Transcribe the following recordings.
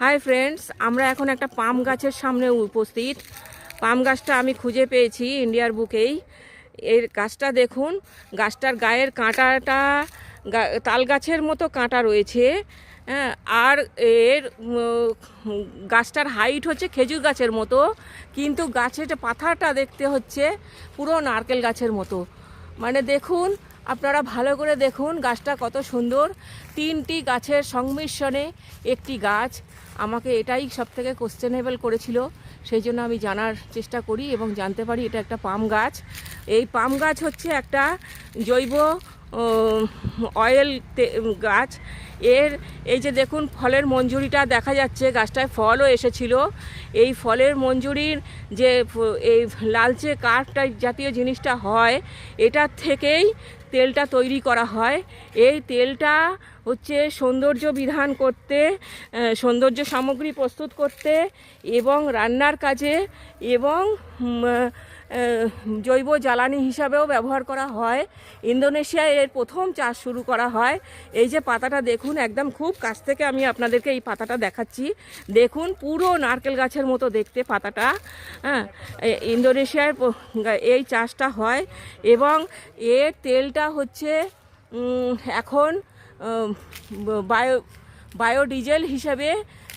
Hi friends আমরা এখন একটা পাম গাছের সামনে উপস্থিত। পাম গাছটা আমি খুঁজে পেয়েছি ইন্ডিয়ার বুকেই। এর গাছটা দেখুন গাছটার গায়ের কাঁটাটা তাল গাছের মতো কাঁটা রয়েছে। হ্যাঁ, আর এর গাছটার হাইট হচ্ছে খেজুর গাছের মতো। কিন্তু গাছের যে পাতাটা দেখতে হচ্ছে পুরো নারকেল গাছের মতো। মানে দেখুন আপনারা ভালো করে দেখুন গাছটা কত সুন্দর। তিনটি গাছের সংমিশ্রণে একটি গাছ। আমাকে এটাই সব থেকে কোশ্চেনেবল করেছিল। সেই জন্য আমি জানার চেষ্টা করি এবং জানতে পারি এটা একটা পাম গাছ। এই পাম গাছ হচ্ছে একটা জৈব অয়েল গাছ। এর, এই যে দেখুন ফলের মঞ্জুরিটা দেখা যাচ্ছে, গাছটায় ফলও এসেছিল। এই ফলের মঞ্জুরির যে, এই লালচে কাঠ টাইপ জাতীয় জিনিসটা হয়, এটার থেকেই তেলটা তৈরি করা হয়। এই তেলটা হচ্ছে সৌন্দর্য বিধান করতে সৌন্দর্য সামগ্রী প্রস্তুত করতে এবং রান্নার কাজে এবং জৈব জ্বালানি হিসাবেও ব্যবহার করা হয়। ইন্দোনেশিয়ায় এর প্রথম চাষ শুরু করা হয়। এই যে পাতাটা দেখুন, একদম খুব কাছ থেকে আমি আপনাদেরকে এই পাতাটা দেখাচ্ছি। দেখুন, পুরো নারকেল গাছের মতো দেখতে পাতাটা। হ্যাঁ ইন্দোনেশিয়ায় এই চাষটা হয় এবং এর তেলটা হচ্ছে এখন বায়ো বায়োডিজেল হিসাবে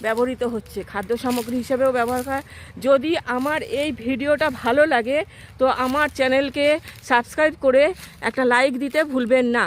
ব্যবহৃত হচ্ছে, খাদ্য সামগ্রী হিসাবেও ব্যবহার হয়। যদি আমার এই ভিডিওটা ভালো লাগে, তো আমার চ্যানেলকে সাবস্ক্রাইব করে একটা লাইক দিতে ভুলবেন না।